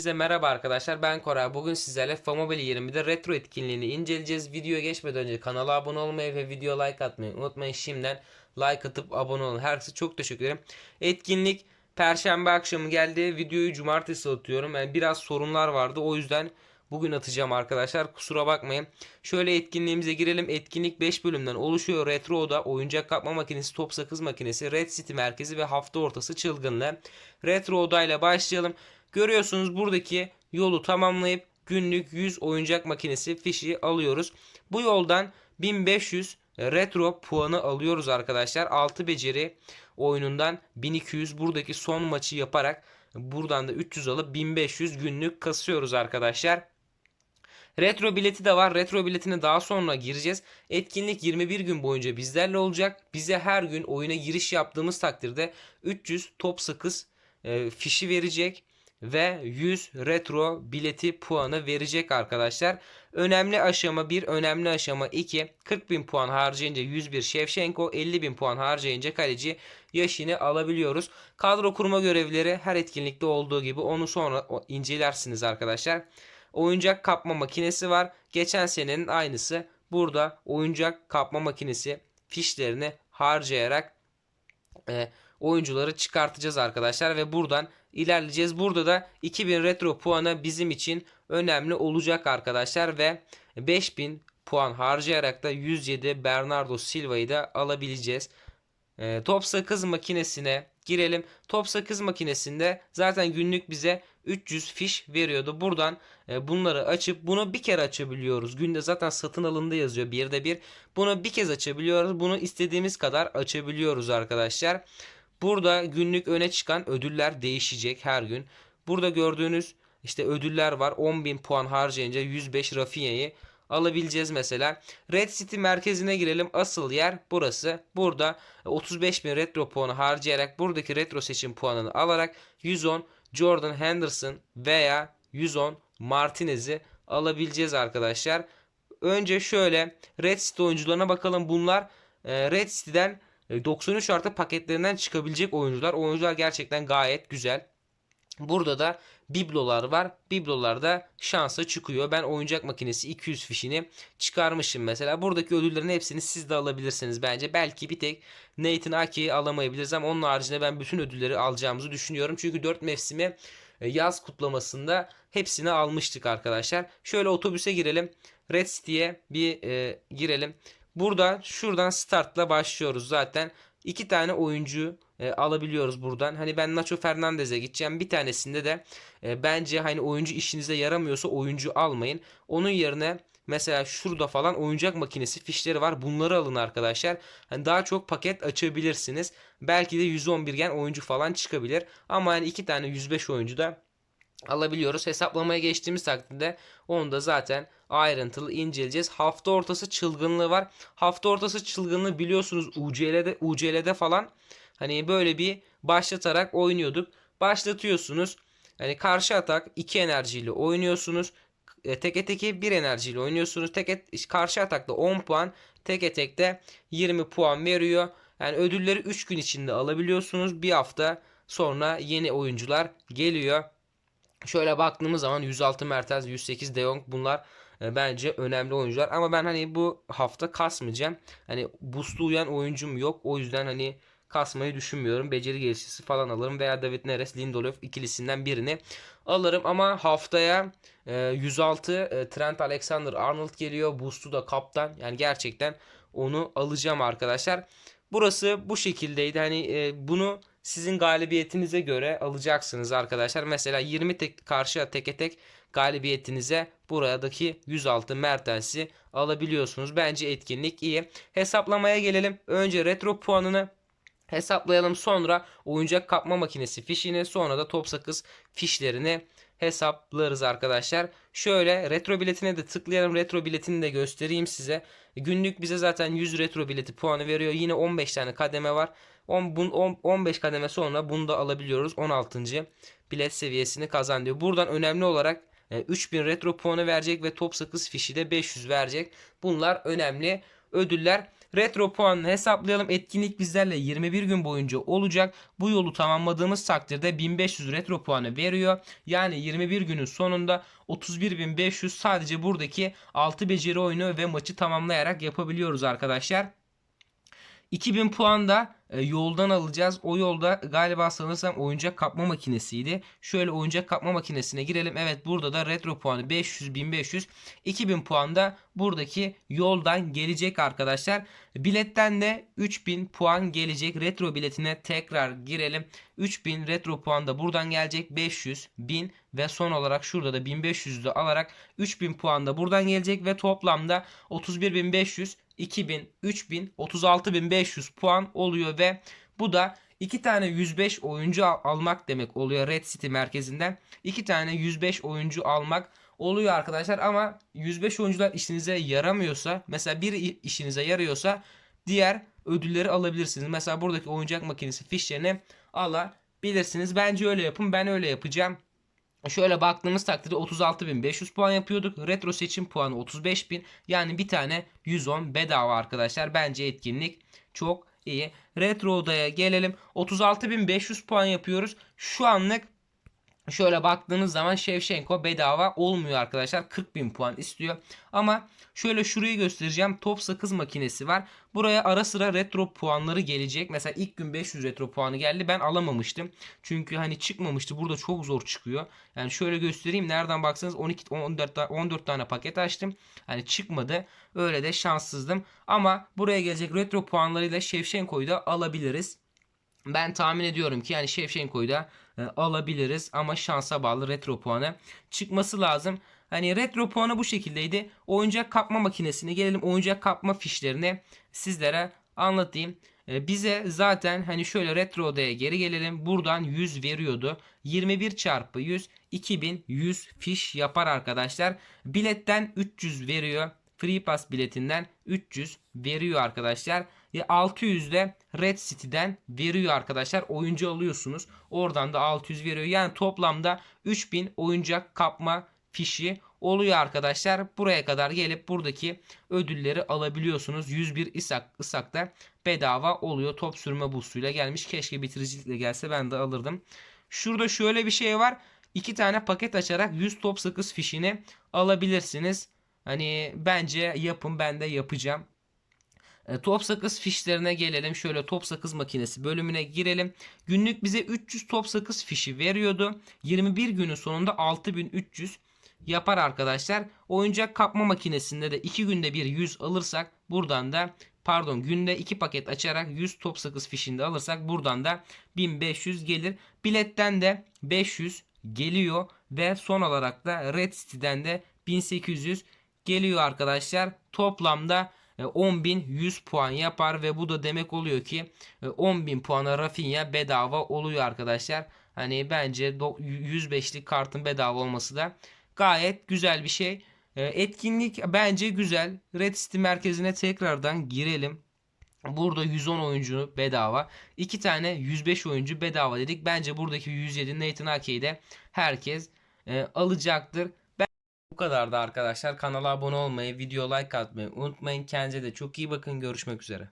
Size merhaba arkadaşlar ben Koray. Bugün sizlerle Famobile 20'de retro etkinliğini inceleyeceğiz. Videoya geçmeden önce kanala abone olmayı ve video like atmayı unutmayın. Şimdiden like atıp abone olun. Herkese çok teşekkür ederim. Etkinlik Perşembe akşamı geldi. Videoyu cumartesi atıyorum. Yani biraz sorunlar vardı. O yüzden bugün atacağım arkadaşlar. Kusura bakmayın. Şöyle etkinliğimize girelim. Etkinlik 5 bölümden oluşuyor. Retro oda, oyuncak kapma makinesi, top sakız makinesi, Red City merkezi ve hafta ortası çılgınlığı. Retro odayla başlayalım. Görüyorsunuz buradaki yolu tamamlayıp günlük 100 oyuncak makinesi fişi alıyoruz. Bu yoldan 1500 retro puanı alıyoruz arkadaşlar. 6 beceri oyunundan 1200 buradaki son maçı yaparak buradan da 300 alıp 1500 günlük kasıyoruz arkadaşlar. Retro bileti de var. Retro biletine daha sonra gireceğiz. Etkinlik 21 gün boyunca bizlerle olacak. Bize her gün oyuna giriş yaptığımız takdirde 300 top sakız e, fişi verecek ve 100 retro bileti puanı verecek arkadaşlar. Önemli aşama 1, önemli aşama 2. 40.000 puan harcayınca 101 Şevşenko, 50.000 puan harcayınca kaleci yaşını alabiliyoruz. Kadro kurma görevleri her etkinlikte olduğu gibi onu sonra incelersiniz arkadaşlar. Oyuncak kapma makinesi var. Geçen senenin aynısı. Burada oyuncak kapma makinesi fişlerini harcayarak e, oyuncuları çıkartacağız arkadaşlar ve buradan ilerleyeceğiz. Burada da 2000 retro puanı bizim için önemli olacak arkadaşlar ve 5000 puan harcayarak da 107 Bernardo Silva'yı da alabileceğiz. E, top sakız makinesine girelim. Top sakız makinesinde zaten günlük bize 300 fiş veriyordu. Buradan e, bunları açıp bunu bir kere açabiliyoruz. Günde zaten satın alındı yazıyor birde bir. Bunu bir kez açabiliyoruz. Bunu istediğimiz kadar açabiliyoruz arkadaşlar. Burada günlük öne çıkan ödüller değişecek her gün. Burada gördüğünüz işte ödüller var. 10.000 puan harcayınca 105 Rafinha'yı alabileceğiz mesela. Red City merkezine girelim. Asıl yer burası. Burada 35.000 retro puanı harcayarak buradaki retro seçim puanını alarak 110 Jordan Henderson veya 110 Martinez'i alabileceğiz arkadaşlar. Önce şöyle Red City oyuncularına bakalım. Bunlar e, Red City'den e, 93 artı paketlerinden çıkabilecek oyuncular. Oyuncular gerçekten gayet güzel. Burada da biblolar var. Biblolarda şansa çıkıyor. Ben oyuncak makinesi 200 fişini çıkarmışım mesela. Buradaki ödüllerin hepsini siz de alabilirsiniz bence. Belki bir tek Nathan Ake'yi alamayabiliriz ama onun haricinde ben bütün ödülleri alacağımızı düşünüyorum. Çünkü 4 mevsimi e, yaz kutlamasında hepsini almıştık arkadaşlar. Şöyle otobüse girelim. Red City'ye bir e, girelim. Burada şuradan startla başlıyoruz zaten. İki tane oyuncu e, alabiliyoruz buradan. Hani ben Nacho Fernandez'e gideceğim. Bir tanesinde de e, bence hani oyuncu işinize yaramıyorsa oyuncu almayın. Onun yerine mesela şurada falan oyuncak makinesi fişleri var. Bunları alın arkadaşlar. Hani daha çok paket açabilirsiniz. Belki de 111 gen oyuncu falan çıkabilir. Ama hani iki tane 105 oyuncu da alabiliyoruz. Hesaplamaya geçtiğimiz takdirde onu da zaten ayrıntılı inceleyeceğiz. Hafta ortası çılgınlığı var. Hafta ortası çılgınlığı biliyorsunuz UCL'de UCL'de falan hani böyle bir başlatarak oynuyorduk. Başlatıyorsunuz. Hani karşı atak 2 enerjiyle oynuyorsunuz. E, Teke teke 1 enerjiyle oynuyorsunuz. Teke karşı atakta 10 puan, teke tekte 20 puan veriyor. Yani ödülleri 3 gün içinde alabiliyorsunuz. Bir hafta sonra yeni oyuncular geliyor. Şöyle baktığımız zaman 106 Mertens, 108 De Jong bunlar e, bence önemli oyuncular. Ama ben hani bu hafta kasmayacağım. Hani boost'u uyan oyuncum yok. O yüzden hani kasmayı düşünmüyorum. Beceri gelişisi falan alırım veya David Neres, Lindelof ikilisinden birini alırım. Ama haftaya e, 106 e, Trent Alexander-Arnold geliyor. Boost'u da kaptan. Yani gerçekten onu alacağım arkadaşlar. Burası bu şekildeydi. Hani e, bunu sizin galibiyetinize göre alacaksınız arkadaşlar. Mesela 20 tek karşı teke tek galibiyetinize buradaki 106 Mertens'i alabiliyorsunuz. Bence etkinlik iyi. Hesaplamaya gelelim. Önce retro puanını hesaplayalım. Sonra oyuncak kapma makinesi fişini sonra da top sakız fişlerini hesaplarız arkadaşlar. Şöyle retro biletine de tıklayalım. Retro biletini de göstereyim size. Günlük bize zaten 100 retro bileti puanı veriyor. Yine 15 tane kademe var. 10, bun- 10 15 kademe sonra bunu da alabiliyoruz. 16. bilet seviyesini kazan. Buradan önemli olarak e, 3000 retro puanı verecek ve top sakız fişi de 500 verecek. Bunlar önemli ödüller. retro puanını hesaplayalım. Etkinlik bizlerle 21 gün boyunca olacak. Bu yolu tamamladığımız takdirde 1500 retro puanı veriyor. Yani 21 günün sonunda 31.500 sadece buradaki 6 beceri oyunu ve maçı tamamlayarak yapabiliyoruz arkadaşlar. 2000 puan da e, yoldan alacağız. O yolda galiba sanırsam oyuncak kapma makinesiydi. Şöyle oyuncak kapma makinesine girelim. Evet burada da retro puanı 500 1500 2000 puan da buradaki yoldan gelecek arkadaşlar. Biletten de 3000 puan gelecek. Retro biletine tekrar girelim. 3000 retro puan da buradan gelecek. 500, 1000 ve son olarak şurada da 1500'ü alarak 3000 puan da buradan gelecek ve toplamda 31500 2000, 3000, 36500 puan oluyor ve bu da iki tane 105 oyuncu al- almak demek oluyor Red City merkezinden. iki tane 105 oyuncu almak oluyor arkadaşlar ama 105 oyuncular işinize yaramıyorsa mesela bir i- işinize yarıyorsa diğer ödülleri alabilirsiniz. Mesela buradaki oyuncak makinesi fişlerini alabilirsiniz. Bence öyle yapın. Ben öyle yapacağım. Şöyle baktığımız takdirde 36.500 puan yapıyorduk. Retro seçim puanı 35.000. Yani bir tane 110 bedava arkadaşlar. Bence etkinlik çok iyi. Retro odaya gelelim. 36.500 puan yapıyoruz. Şu anlık Şöyle baktığınız zaman Shevchenko bedava olmuyor arkadaşlar. 40.000 puan istiyor. Ama şöyle şurayı göstereceğim. Top sakız makinesi var. Buraya ara sıra retro puanları gelecek. Mesela ilk gün 500 retro puanı geldi. Ben alamamıştım. Çünkü hani çıkmamıştı. Burada çok zor çıkıyor. Yani şöyle göstereyim. Nereden baksanız 12 14 ta- 14 tane paket açtım. Hani çıkmadı. Öyle de şanssızdım. Ama buraya gelecek retro puanlarıyla Shevchenko'yu da alabiliriz. Ben tahmin ediyorum ki yani Shevchenko'yu da e, alabiliriz ama şansa bağlı retro puanı çıkması lazım. Hani retro puanı bu şekildeydi. Oyuncak kapma makinesine gelelim. Oyuncak kapma fişlerini sizlere anlatayım. E, bize zaten hani şöyle retro odaya geri gelelim. Buradan 100 veriyordu. 21 çarpı 100 2100 fiş yapar arkadaşlar. Biletten 300 veriyor. Free Pass biletinden 300 veriyor arkadaşlar. E 600 de Red City'den veriyor arkadaşlar. Oyuncu alıyorsunuz. Oradan da 600 veriyor. Yani toplamda 3000 oyuncak kapma fişi oluyor arkadaşlar. Buraya kadar gelip buradaki ödülleri alabiliyorsunuz. 101 isak, isak da bedava oluyor. Top sürme boostuyla gelmiş. Keşke bitiricilikle gelse ben de alırdım. Şurada şöyle bir şey var. İki tane paket açarak 100 top sakız fişini alabilirsiniz. Hani bence yapın ben de yapacağım. E, top sakız fişlerine gelelim. Şöyle top sakız makinesi bölümüne girelim. Günlük bize 300 top sakız fişi veriyordu. 21 günün sonunda 6300 yapar arkadaşlar. Oyuncak kapma makinesinde de 2 günde bir 100 alırsak buradan da pardon günde 2 paket açarak 100 top sakız fişini de alırsak buradan da 1500 gelir. Biletten de 500 geliyor ve son olarak da Red City'den de 1800 geliyor arkadaşlar. Toplamda e, 10.100 puan yapar ve bu da demek oluyor ki e, 10.000 puana Rafinha bedava oluyor arkadaşlar. Hani bence do- 105'lik kartın bedava olması da gayet güzel bir şey. E, Etkinlik bence güzel. Red City merkezine tekrardan girelim. Burada 110 oyuncu bedava. 2 tane 105 oyuncu bedava dedik. Bence buradaki 107 Nathan Ake'yi de herkes e, alacaktır. Bu kadar da arkadaşlar. Kanala abone olmayı, video like atmayı unutmayın. Kendinize de çok iyi bakın. Görüşmek üzere.